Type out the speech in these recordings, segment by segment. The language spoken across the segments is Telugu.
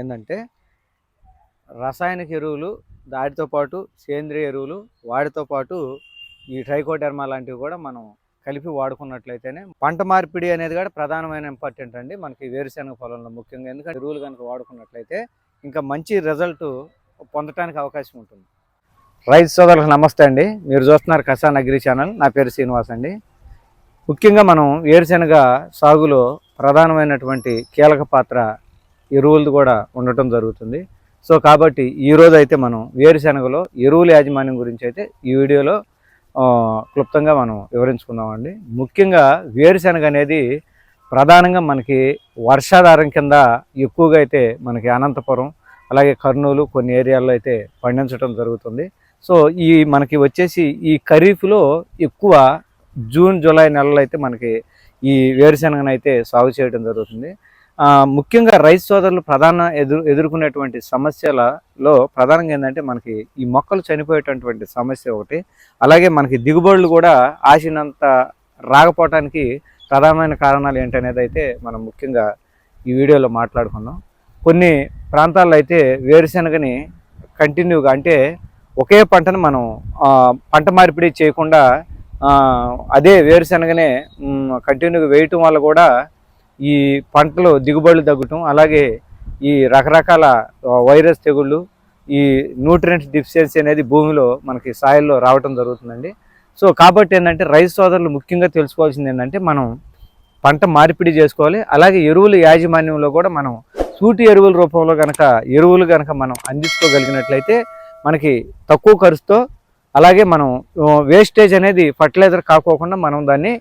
ఏంటంటే రసాయనిక ఎరువులు దాటితో పాటు సేంద్రియ ఎరువులు వాటితో పాటు ఈ ట్రైకోడెర్మా లాంటివి కూడా మనం కలిపి వాడుకున్నట్లయితేనే పంట మార్పిడి అనేది కూడా ప్రధానమైన ఇంపార్టెంట్ అండి మనకి వేరుశెనగ పొలంలో ముఖ్యంగా. ఎందుకంటే ఎరువులు కనుక వాడుకున్నట్లయితే ఇంకా మంచి రిజల్ట్ పొందడానికి అవకాశం ఉంటుంది. రైతు సోదరులకు నమస్తే అండి. మీరు చూస్తున్నారు కసాన్ అగ్రి ఛానల్. నా పేరు శ్రీనివాస్ అండి. ముఖ్యంగా మనం వేరుశెనగ సాగులో ప్రధానమైనటువంటి కీలక పాత్ర ఎరువులు కూడా ఉండటం జరుగుతుంది. సో కాబట్టి ఈరోజు అయితే మనం వేరుశెనగలో ఎరువుల యాజమాన్యం గురించి అయితే ఈ వీడియోలో క్లుప్తంగా మనం వివరించుకుందామండి. ముఖ్యంగా వేరుశెనగ అనేది ప్రధానంగా మనకి వర్షాధారం కింద ఎక్కువగా అయితే మనకి అనంతపురం అలాగే కర్నూలు కొన్ని ఏరియాల్లో అయితే పండించడం జరుగుతుంది. సో ఈ మనకి వచ్చేసి ఈ ఖరీఫ్లో ఎక్కువ జూన్ జూలై నెలలో అయితే మనకి ఈ వేరుశెనగనైతే అయితే సాగు చేయడం జరుగుతుంది. ముఖ్యంగా రైతు సోదరులు ప్రధాన ఎదురు ఎదుర్కొనేటువంటి సమస్యలలో ప్రధానంగా ఏంటంటే మనకి ఈ మొక్కలు చనిపోయేటటువంటి సమస్య ఒకటి. అలాగే మనకి దిగుబడులు కూడా ఆశినంత రాకపోవటానికి ప్రధానమైన కారణాలు ఏంటనేది అయితే మనం ముఖ్యంగా ఈ వీడియోలో మాట్లాడుకుందాం. కొన్ని ప్రాంతాల్లో అయితే వేరుశెనగని కంటిన్యూగా అంటే ఒకే పంటను మనం పంట మార్పిడి చేయకుండా అదే వేరుశెనగనే కంటిన్యూగా వేయటం వల్ల కూడా ఈ పంటలు దిగుబడులు తగ్గటం అలాగే ఈ రకరకాల వైరస్ తెగుళ్ళు ఈ న్యూట్రియంట్స్ డిఫిషియన్సీ అనేది భూమిలో మనకి సాయిల్లో రావటం జరుగుతుందండి. సో కాబట్టి ఏంటంటే రైతు సోదరులు ముఖ్యంగా తెలుసుకోవాల్సింది ఏంటంటే మనం పంట మార్పిడి చేసుకోవాలి. అలాగే ఎరువుల యాజమాన్యంలో కూడా మనం సూటి ఎరువుల రూపంలో కనుక ఎరువులు కనుక మనం అందించుకోగలిగినట్లయితే మనకి తక్కువ ఖర్చుతో అలాగే మనం వేస్టేజ్ అనేది ఫర్టిలైజర్ కాకోకుండా మనం దాన్ని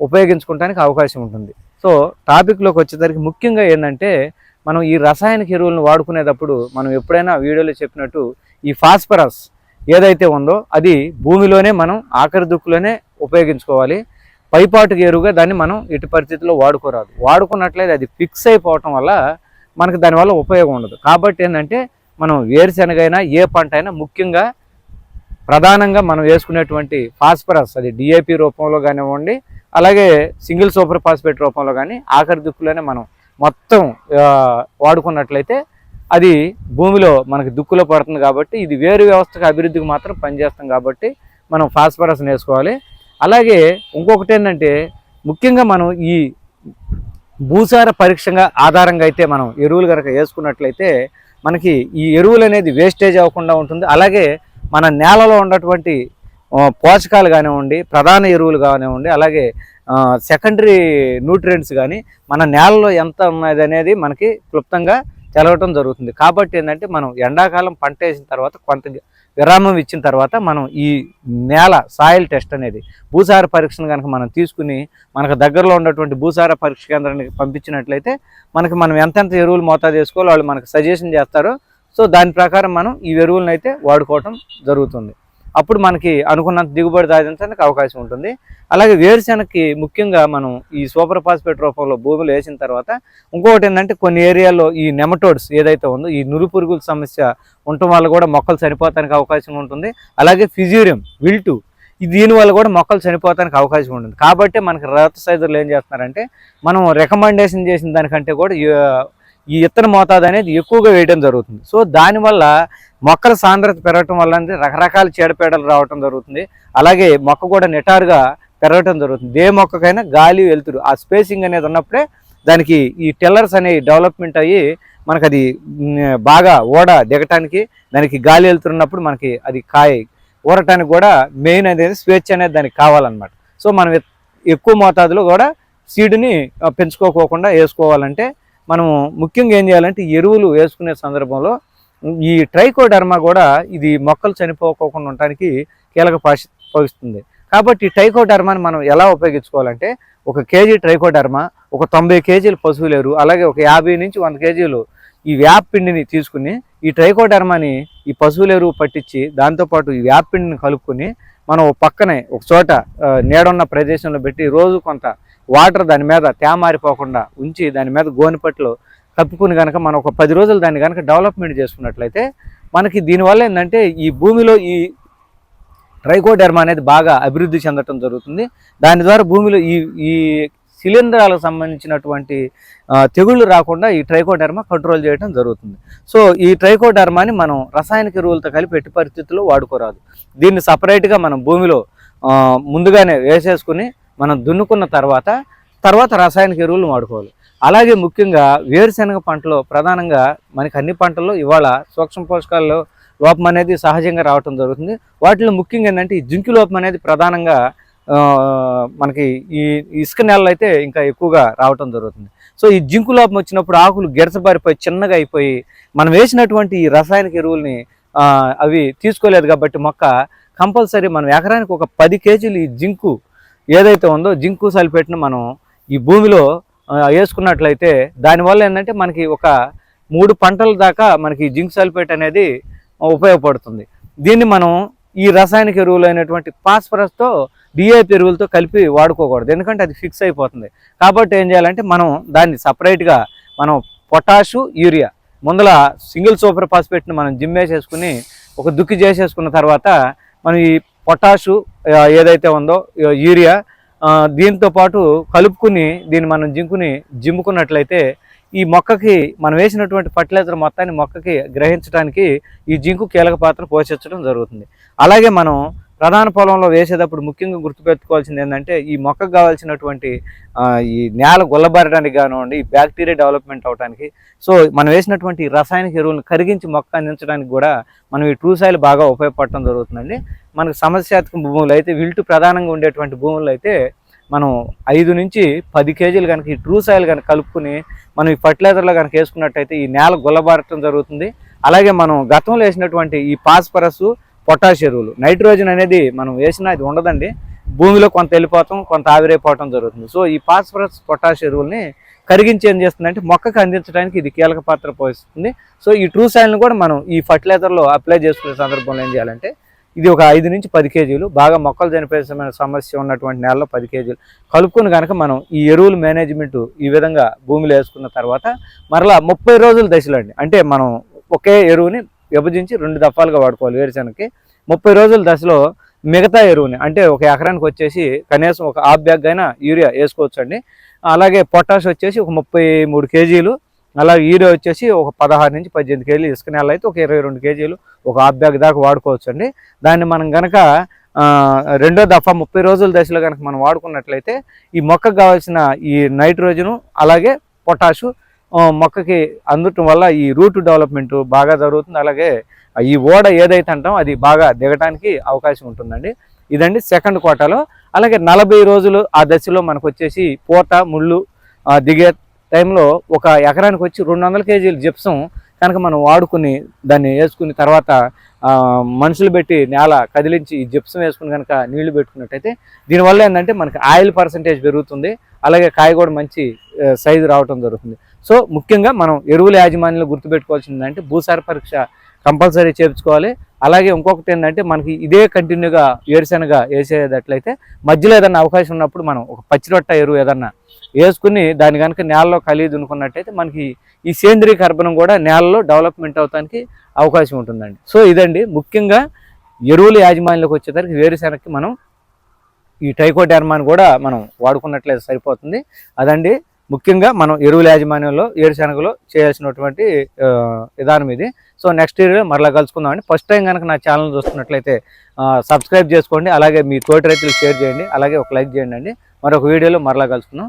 ఉపయోగించుకోవడానికి అవకాశం ఉంటుంది. సో టాపిక్లోకి వచ్చేసరికి ముఖ్యంగా ఏంటంటే మనం ఈ రసాయనిక ఎరువులను వాడుకునేటప్పుడు మనం ఎప్పుడైనా వీడియోలో చెప్పినట్టు ఈ ఫాస్ఫరస్ ఏదైతే ఉందో అది భూమిలోనే మనం ఆఖరి దుక్కులోనే ఉపయోగించుకోవాలి. పైపాటుకు ఎరువుగా దాన్ని మనం ఇటు పరిస్థితుల్లో వాడుకోరాదు. వాడుకున్నట్లయితే అది ఫిక్స్ అయిపోవటం వల్ల మనకు దానివల్ల ఉపయోగం ఉండదు. కాబట్టి ఏంటంటే మనం వేరుశెనగ అయినా ఏ పంట అయినా ముఖ్యంగా ప్రధానంగా మనం వేసుకునేటువంటి ఫాస్ఫరస్ అది డిఏపి రూపంలో కానివ్వండి అలాగే సింగిల్ సూపర్ ఫాస్ఫేట్ రూపంలో కానీ ఆఖరి దుక్కులోనే మనం మొత్తం వాడుకున్నట్లయితే అది భూమిలో మనకు దుక్కులో పడుతుంది కాబట్టి ఇది వేరు వ్యవస్థకు అభివృద్ధికి మాత్రం పనిచేస్తాం కాబట్టి మనం ఫాస్ఫరస్ వేసుకోవాలి అలాగే ఇంకొకటి ఏంటంటే ముఖ్యంగా మనం ఈ భూసార పరీక్షగా ఆధారంగా అయితే మనం ఎరువులు కనుక వేసుకున్నట్లయితే మనకి ఈ ఎరువులు అనేది వేస్టేజ్ అవ్వకుండా ఉంటుంది. అలాగే మన నేలలో ఉన్నటువంటి పోషకాలు కానివ్వండి ప్రధాన ఎరువులు కానివ్వండి అలాగే సెకండరీ న్యూట్రియంట్స్ కానీ మన నేలలో ఎంత ఉన్నది అనేది మనకి క్లుప్తంగా తెలవటం జరుగుతుంది. కాబట్టి ఏంటంటే మనం ఎండాకాలం పంట వేసిన తర్వాత కొంత విరామం ఇచ్చిన తర్వాత మనం ఈ నేల సాయిల్ టెస్ట్ అనేది భూసార పరీక్షను కనుక మనం తీసుకుని మనకు దగ్గరలో ఉన్నటువంటి భూసార పరీక్ష కేంద్రానికి పంపించినట్లయితే మనకి మనం ఎంతెంత ఎరువులు మోతాదు వేసుకోవాలో వాళ్ళు మనకు సజెషన్ చేస్తారో. సో దాని ప్రకారం మనం ఈ ఎరువులను అయితే వాడుకోవటం జరుగుతుంది. అప్పుడు మనకి అనుకున్నంత దిగుబడి సాధించడానికి అవకాశం ఉంటుంది. అలాగే వేరుశెనగకి ముఖ్యంగా మనం ఈ సూపర్ ఫాస్ఫేట్ రూపంలో భూమిలో వేసిన తర్వాత ఇంకొకటి ఏంటంటే కొన్ని ఏరియాల్లో ఈ నెమటోడ్స్ ఏదైతే ఉందో ఈ నురు పురుగుల సమస్య ఉండటం వల్ల కూడా మొక్కలు చనిపోతానికి అవకాశం ఉంటుంది. అలాగే ఫిజూరియం విల్టు దీనివల్ల కూడా మొక్కలు చనిపోతానికి అవకాశం ఉంటుంది. కాబట్టి మనకి రత సైజులు ఏం చేస్తున్నారంటే మనం రికమెండేషన్ చేసిన దానికంటే కూడా ఈ- ఇత్తన మోతాదు అనేది ఎక్కువగా వేయడం జరుగుతుంది. సో దానివల్ల మొక్కల సాంద్రత పెరగటం వల్ల రకరకాల చీడపీడలు రావటం జరుగుతుంది. అలాగే మొక్క కూడా నిటారుగా పెరగటం జరుగుతుంది. ఏ మొక్కకైనా గాలి వెలుతురు ఆ స్పేసింగ్ అనేది ఉన్నప్పుడే దానికి ఈ టెల్లర్స్ అనేవి డెవలప్మెంట్ అయ్యి మనకు అది బాగా ఓడ దిగటానికి దానికి గాలి వెళ్తున్నప్పుడు మనకి అది కాయ ఊరటానికి కూడా మెయిన్ అనేది స్వేచ్ఛ అనేది దానికి కావాలన్నమాట. సో మనం ఎక్కువ మోతాదులో కూడా సీడ్ని పెంచుకోకోకుండా వేసుకోవాలంటే మనం ముఖ్యంగా ఏం చేయాలంటే ఈ ఎరువులు వేసుకునే సందర్భంలో ఈ ట్రైకోడర్మా కూడా ఇది మొక్కలు చనిపోకోకుండా ఉండటానికి కీలక పాష పోషిస్తుంది. కాబట్టి ఈ ట్రైకోడర్మాని మనం ఎలా ఉపయోగించుకోవాలంటే ఒక కేజీ ట్రైకోడర్మా ఒక తొంభై కేజీలు పశువుల ఎరువు అలాగే ఒక యాభై నుంచి వంద కేజీలు ఈ వేప పిండిని తీసుకుని ఈ ట్రైకోడర్మాని ఈ పశువుల ఎరువు పట్టించి దాంతోపాటు ఈ వేప పిండిని కలుపుకొని మనం పక్కనే ఒక చోట నీడున్న ప్రదేశంలో పెట్టి రోజు కొంత వాటర్ దాని మీద తేమారిపోకుండా ఉంచి దాని మీద గోనిపట్లు కప్పుకుని కనుక మనం ఒక పది రోజులు దాన్ని కనుక డెవలప్మెంట్ చేసుకున్నట్లయితే మనకి దీనివల్ల ఏంటంటే ఈ భూమిలో ఈ ట్రైకోడెర్మా అనేది బాగా అభివృద్ధి చెందటం జరుగుతుంది. దాని ద్వారా భూమిలో ఈ ఈ శిలీంధ్రాలకు సంబంధించినటువంటి తెగుళ్ళు రాకుండా ఈ ట్రైకోడర్మా కంట్రోల్ చేయడం జరుగుతుంది. సో ఈ ట్రైకోడర్మాని మనం రసాయనిక ఎరువులతో కలిపి ఎట్టి పరిస్థితుల్లో వాడుకోరాదు. దీన్ని సపరేట్గా మనం భూమిలో ముందుగానే వేసేసుకుని మనం దున్నుకున్న తర్వాత తర్వాత రాసాయనిక ఎరువులు వాడుకోవాలి. అలాగే ముఖ్యంగా వేరుశనగ పంటలో ప్రధానంగా మనకి అన్ని పంటల్లో ఇవాళ సూక్ష్మ పోషకాల్లో లోపం అనేది సహజంగా రావటం జరుగుతుంది. వాటిలో ముఖ్యంగా ఏంటంటే ఈ జింకు లోపం అనేది ప్రధానంగా మనకి ఈ ఇసుక నేలలో అయితే ఇంకా ఎక్కువగా రావటం జరుగుతుంది. సో ఈ జింకు లోపం వచ్చినప్పుడు ఆకులు గెరసబారిపోయి చిన్నగా అయిపోయి మనం వేసినటువంటి ఈ రసాయనిక ఎరువుల్ని అవి తీసుకోలేదు కాబట్టి మొక్క కంపల్సరీ మనం ఎకరానికి ఒక పది కేజీలు ఈ జింకు ఏదైతే ఉందో జింకు సల్ఫేట్ను మనం ఈ భూమిలో వేసుకున్నట్లయితే దానివల్ల ఏంటంటే మనకి ఒక మూడు పంటల దాకా మనకి జింక్ సల్ఫేట్ అనేది ఉపయోగపడుతుంది. దీన్ని మనం ఈ రసాయనిక ఎరువులు అయినటువంటి ఫాస్ఫరస్తో డిఏపి ఎరువులతో కలిపి వాడుకోకూడదు. ఎందుకంటే అది ఫిక్స్ అయిపోతుంది. కాబట్టి ఏం చేయాలంటే మనం దాన్ని సపరేట్గా మనం పొటాషు యూరియా ముందల సింగిల్ సూపర్ ఫాస్ఫేట్ని మనం జిమ్మేసేసుకుని ఒక దుక్కి చేసేసుకున్న తర్వాత మనం ఈ పొటాషు ఏదైతే ఉందో యూరియా దీంతో పాటు కలుపుకుని దీన్ని మనం జింకుని జింపుకున్నట్లయితే ఈ మొక్కకి మనం వేసినటువంటి ఫర్టిలైజర్ మొత్తాన్ని మొక్కకి గ్రహించడానికి ఈ జింకు కీలక పాత్ర పోషించడం జరుగుతుంది. అలాగే మనం ప్రధాన పొలంలో వేసేటప్పుడు ముఖ్యంగా గుర్తుపెట్టుకోవాల్సింది ఏంటంటే ఈ మొక్కకు కావాల్సినటువంటి ఈ నేల గొల్లబారడానికి కానివ్వండి ఈ బ్యాక్టీరియా డెవలప్మెంట్ అవడానికి సో మనం వేసినటువంటి ఈ రసాయనిక ఎరువులను కరిగించి మొక్క అందించడానికి కూడా మనం ఈ ట్రూ సాయిల్ బాగా ఉపయోగపడటం జరుగుతుందండి. మనకు సమస్యాత్మక భూములు అయితే విల్టు ప్రధానంగా ఉండేటువంటి భూములు అయితే మనం ఐదు నుంచి పది కేజీలు కనుక ఈ ట్రూ సాయిల్ కనుక కలుపుకుని మనం ఈ ఫర్టిలైజర్లో కనుక వేసుకున్నట్టయితే ఈ నేల గుల్లబారటం జరుగుతుంది. అలాగే మనం గతంలో వేసినటువంటి ఈ పాస్పరస్ పొటాష్ ఎరువులు. నైట్రోజన్ అనేది మనం వేసినా ఇది ఉండదండి. భూమిలో కొంత వెళ్ళిపోతాం కొంత ఆవిరైపోవటం జరుగుతుంది. సో ఈ ఫాస్ఫరస్ పొటాష్ ఎరువుల్ని కరిగించి ఏం చేస్తుందంటే మొక్కకు అందించడానికి ఇది కీలక పాత్ర పోషిస్తుంది. సో ఈ ట్రూ సాయిల్ని కూడా మనం ఈ ఫర్టిలైజర్లో అప్లై చేసుకునే సందర్భంలో ఏం చేయాలంటే ఇది ఒక ఐదు నుంచి పది కేజీలు బాగా మొక్కలు చనిపోయే సమస్య ఉన్నటువంటి నేలలో పది కేజీలు కలుపుకుని కనుక మనం ఈ ఎరువుల మేనేజ్మెంట్ ఈ విధంగా భూమిలో వేసుకున్న తర్వాత మరలా ముప్పై రోజుల దశలండి. అండి అంటే మనం ఒకే ఎరువుని విభజించి రెండు దఫాలుగా వాడుకోవాలి వేరుశనగకి. ముప్పై రోజుల దశలో మిగతా ఎరువుని అంటే ఒక ఎకరానికి వచ్చేసి కనీసం ఒక హాఫ్ బ్యాగ్ అయినా యూరియా వేసుకోవచ్చు అండి అలాగే పొటాష్ వచ్చేసి ఒక ముప్పై మూడు కేజీలు అలాగే యూరియా వచ్చేసి ఒక పదహారు నుంచి పద్దెనిమిది కేజీలు ఇసుక నేల అయితే ఒక ఇరవై రెండు కేజీలు ఒక హాఫ్ బ్యాగ్ దాకా వాడుకోవచ్చు అండి దాన్ని మనం కనుక రెండో దఫా ముప్పై రోజుల దశలో కనుక మనం వాడుకున్నట్లయితే ఈ మొక్కకు కావాల్సిన ఈ నైట్రోజను అలాగే పొటాషు మొక్కకి అందటం వల్ల ఈ రూట్ డెవలప్మెంట్ బాగా జరుగుతుంది. అలాగే ఈ ఓడ ఏదైతే అంటామో అది బాగా దిగటానికి అవకాశం ఉంటుందండి. ఇదండి సెకండ్ కోటాలో. అలాగే నలభై రోజులు ఆ దశలో మనకు వచ్చేసి పూత ముళ్ళు దిగే టైంలో ఒక ఎకరానికి వచ్చి రెండు వందల కేజీలు జిప్సం కనుక మనం వాడుకుని దాన్ని వేసుకుని తర్వాత మనుషులు పెట్టి నేల కదిలించి జిప్సం వేసుకుని కనుక నీళ్ళు పెట్టుకున్నట్టయితే దీనివల్ల ఏంటంటే మనకి ఆయిల్ పర్సంటేజ్ పెరుగుతుంది. అలాగే కాయ కూడా మంచి సైజు రావటం జరుగుతుంది. సో ముఖ్యంగా మనం ఎరువుల యాజమాన్యంలో గుర్తుపెట్టుకోవాల్సింది ఏంటంటే భూసార పరీక్ష కంపల్సరీ చేయించుకోవాలి. అలాగే ఇంకొకటి ఏంటంటే మనకి ఇదే కంటిన్యూగా వేరుశనగ వేసేటట్లయితే మధ్యలో ఏదైనా అవకాశం ఉన్నప్పుడు మనం ఒక పచ్చిరొట్ట ఎరువు ఏదన్నా వేసుకుని దాని కనుక నేలలో కలిగి దున్నుకున్నట్టయితే మనకి ఈ సేంద్రీయ కర్బనం కూడా నేలలో డెవలప్మెంట్ అవడానికి అవకాశం ఉంటుందండి. సో ఇదండి. ముఖ్యంగా ఎరువుల యాజమాన్యంలోకి వచ్చేసరికి వేరుశెనగకి మనం ఈ ట్రైకోడర్మాని కూడా మనం వాడుకున్నట్లయితే సరిపోతుంది. అదండి. ముఖ్యంగా మనం ఎరువుల యాజమాన్యంలో ఏరుశనగలో చేయాల్సినటువంటి విధానం ఇది. సో నెక్స్ట్ ఇయర్ మరలా కలుసుకుందామండి. ఫస్ట్ టైం కనుక నా ఛానల్ చూస్తున్నట్లయితే సబ్స్క్రైబ్ చేసుకోండి. అలాగే మీ తోటి రైతులు షేర్ చేయండి. అలాగే ఒక లైక్ చేయండి అండి. మరొక వీడియోలో మరలా కలుసుకుందాం.